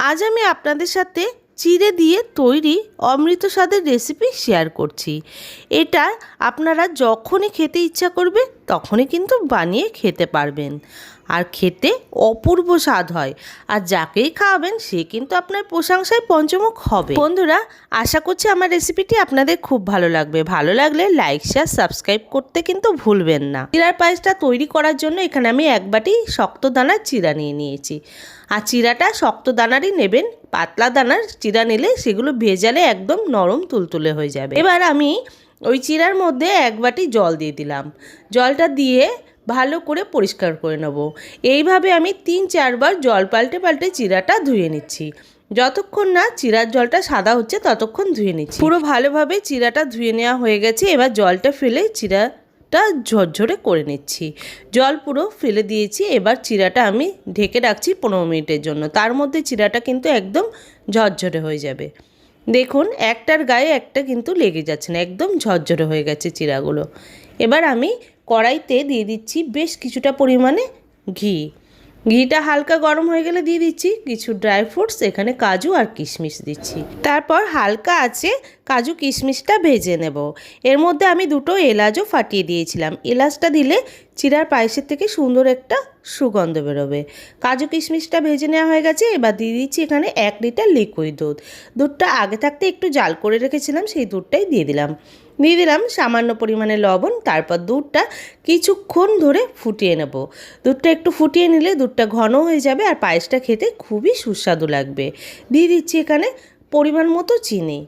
আজ আমি আপনাদের সাথে চিড়ে দিয়ে তৈরি অমৃত স্বাদের রেসিপি শেয়ার করছি। এটা আপনারা যখনই খেতে ইচ্ছা করবে তখনই কিন্তু বানিয়ে খেতে পারবেন। আর খেতে অপূর্ব স্বাদ হয়। আর যাকেই খাওয়াবেন, সে কিন্তু আপনার প্রশংসায় পঞ্চমুখ হবে। বন্ধুরা, আশা করছি আমার রেসিপিটি আপনাদের খুব ভালো লাগবে। ভালো লাগলে লাইক, শেয়ার, সাবস্ক্রাইব করতে কিন্তু ভুলবেন না। চিরার পায়েসটা তৈরি করার জন্য এখানে আমি এক বাটি শক্ত দানার চিরা নিয়ে নিয়েছি। আর চিরাটা শক্ত দানারই নেবেন। পাতলা দানার চিরা নিলে সেগুলো ভেজালে একদম নরম তুলতুলে হয়ে যাবে। এবার আমি ওই চিরার মধ্যে এক বাটি জল দিয়ে দিলাম। জলটা দিয়ে ভালো করে পরিষ্কার করে নেব। এইভাবে আমি তিন চারবার জল পাল্টে পাল্টে চিরাটা ধুয়ে নিচ্ছি। যতক্ষণ না চিরার জলটা সাদা হচ্ছে ততক্ষণ ধুয়ে নিচ্ছি। পুরো ভালোভাবে চিরাটা ধুয়ে নেওয়া হয়ে গেছে। এবার জলটা ফেলে চিরাটা ঝরঝরে করে নিচ্ছি। জল পুরো ফেলে দিয়েছি। এবার চিরাটা আমি ঢেকে রাখছি পনেরো মিনিটের জন্য। তার মধ্যে চিরাটা কিন্তু একদম ঝরঝরে হয়ে যাবে। দেখুন, একটার গায়ে একটা কিন্তু লেগে যাচ্ছে না, একদম ঝরঝরে হয়ে গেছে চিরাগুলো। এবার আমি কড়াইতে দিয়ে দিচ্ছি বেশ কিছুটা পরিমাণে ঘি। ঘিটা হালকা গরম হয়ে গেলে দিয়ে দিচ্ছি কিছু ড্রাই ফ্রুটস, এখানে কাজু আর কিশমিশ দিচ্ছি। তারপর হালকা আছে কাজু কিশমিশটা ভেজে নেব। এর মধ্যে আমি দুটো এলাচও ফাটিয়ে দিয়েছিলাম। এলাচটা দিলে চিরার পায়েসের থেকে সুন্দর একটা সুগন্ধ বেরোবে। কাজু কিশমিশটা ভেজে নেওয়া হয়ে গেছে, এবার দিয়ে দিচ্ছি এখানে এক লিটার লিকুইড দুধ। দুধটা আগে থাকতে একটু জাল করে রেখেছিলাম, সেই দুধটাই দিয়ে দিলাম। দিয়ে দিলাম সামান্য পরিমাণে লবণ, তারপর দুধটা কিছুক্ষণ ধরে ফুটিয়ে নেব। দুধটা একটু ফুটিয়ে নিলে দুধটা ঘন হয়ে যাবে আর পায়েসটা খেতে খুবই সুস্বাদু লাগবে। দিয়ে দিচ্ছি এখানে পরিমাণ মতো চিনি।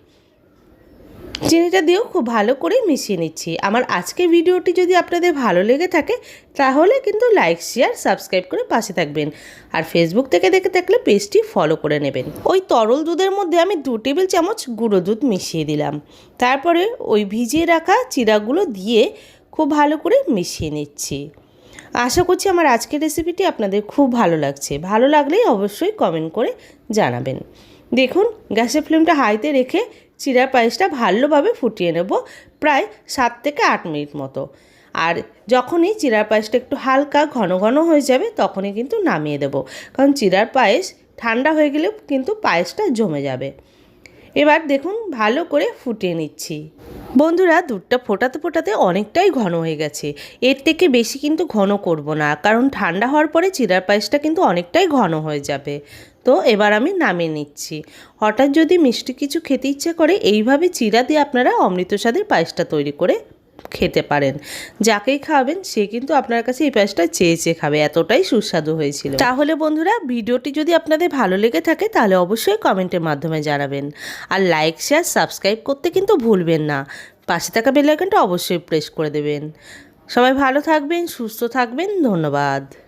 চিনিটা দিয়েও খুব ভালো করে মিশিয়ে নিচ্ছি। আমার আজকের ভিডিওটি যদি আপনাদের ভালো লেগে থাকে, তাহলে কিন্তু লাইক, শেয়ার, সাবস্ক্রাইব করে পাশে থাকবেন। আর ফেসবুক থেকে দেখে থাকলে পেজটি ফলো করে নেবেন। ওই তরল দুধের মধ্যে আমি দু টেবিল চামচ গুঁড়ো দুধ মিশিয়ে দিলাম। তারপরে ওই ভিজিয়ে রাখা চিরাগুলো দিয়ে খুব ভালো করে মিশিয়ে নিচ্ছি। আশা করছি আমার আজকের রেসিপিটি আপনাদের খুব ভালো লাগছে। ভালো লাগলেই অবশ্যই কমেন্ট করে জানাবেন। দেখুন, গ্যাসের ফ্লেমটা হাইতে রেখে চিড়ার পায়েসটা ভালোভাবে ফুটিয়ে নেব প্রায় সাত থেকে আট মিনিট মতো। আর যখনই চিড়ার পায়েসটা একটু হালকা ঘন ঘন হয়ে যাবে, তখনই কিন্তু নামিয়ে দেব। কারণ চিড়ার পায়েস ঠান্ডা হয়ে গেলেও কিন্তু পায়েসটা জমে যাবে। এবার দেখুন, ভালো করে ফুটিয়ে নিচ্ছি। বন্ধুরা, দুধটা ফোটাতে ফোটাতে অনেকটাই ঘন হয়ে গেছে। এর থেকে বেশি কিন্তু ঘন করব না, কারণ ঠান্ডা হওয়ার পরে চিরার পায়েসটা কিন্তু অনেকটাই ঘন হয়ে যাবে। তো এবার আমি নামিয়ে নিচ্ছি। হঠাৎ যদি মিষ্টি কিছু খেতে ইচ্ছে করে, এইভাবে চিরা দিয়ে আপনারা অমৃত স্বাদের পায়েসটা তৈরি করে খেতে পারেন। যাকেই খাওয়াবেন, সে কিন্তু আপনার কাছে এই পায়েসটা চেয়ে চেয়ে খাবে। এতটাই সুস্বাদু হয়েছিল। তাহলে বন্ধুরা, ভিডিওটি যদি আপনাদের ভালো লেগে থাকে, তাহলে অবশ্যই কমেন্টের মাধ্যমে জানাবেন। আর লাইক, শেয়ার, সাবস্ক্রাইব করতে কিন্তু ভুলবেন না। পাশে থাকা বেল আইকনটা অবশ্যই প্রেস করে দেবেন। সবাই ভালো থাকবেন, সুস্থ থাকবেন। ধন্যবাদ।